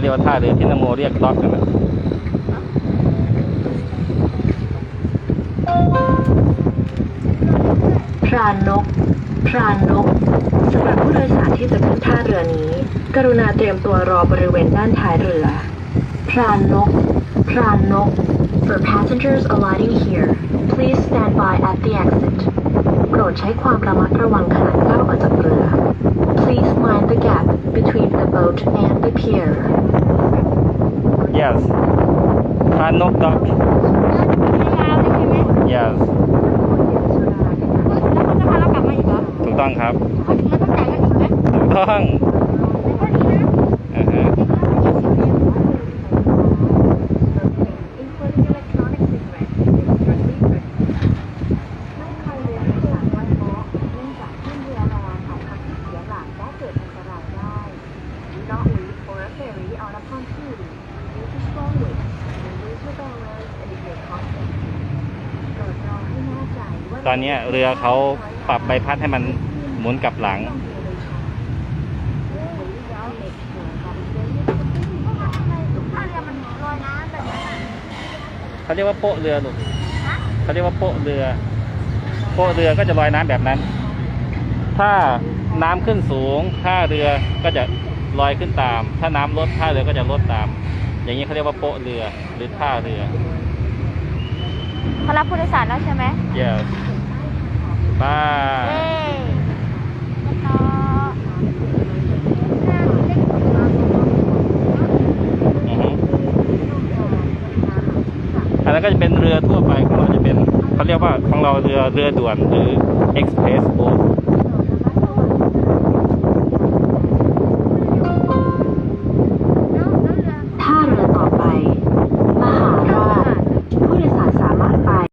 เรียกว่าท่าเรือที่นโมเรียกด็อกกันนะพรานนก พรานนกสำหรับผู้โดยสารที่จะขึ้นท่าเรือนี้ กรุณาเตรียมตัวรอบริเวณด้านท้ายเรือ พรานนก พรานนก For passengers alighting here please stand by at the exit โปรดใช้ความระมัดระวังขณะก้าวออกจากเรือ between the boat and the pier yes พานกด็อก ยาวเลยใช่ไหม yes แล้วเขาจะพาเรากลับมาอีกเหรอ ถูกต้องครับ เขาถึงแล้วต้องจ่ายกันอีกไหม ถูกต้อง for a ferry on a pontoon due to strong winds and lose your balance and your confidence โปรดรอให้แน่ใจว่าตอนนี้เรือเขาปรับใบพัดให้มันหมุนกลับหลังเรือมันลอยน้ำแบบนั้นอะเขาเรียกว่าโป๊ะเรือลูกเขาเรียกว่าโป๊ะเรือ โป๊ะเรือก็จะลอยน้ำแบบนั้น ถ้าน้ำขึ้นสูงท่าเรือก็จะ ลอยขึ้นตาม ถ้าน้ำลดท่าเรือก็จะลดตาม อย่างนี้เขาเรียกว่าโป๊ะเรือหรือท่าเรือเขารับผู้โดยสารแล้วใช่ไหม yes บ้าเย้แล้วก็อือฮึอันนั้นก็จะเป็นเรือทั่วไปของเราจะเป็นเขาเรียกว่าของเราเรือเรือด่วนหรือ express boat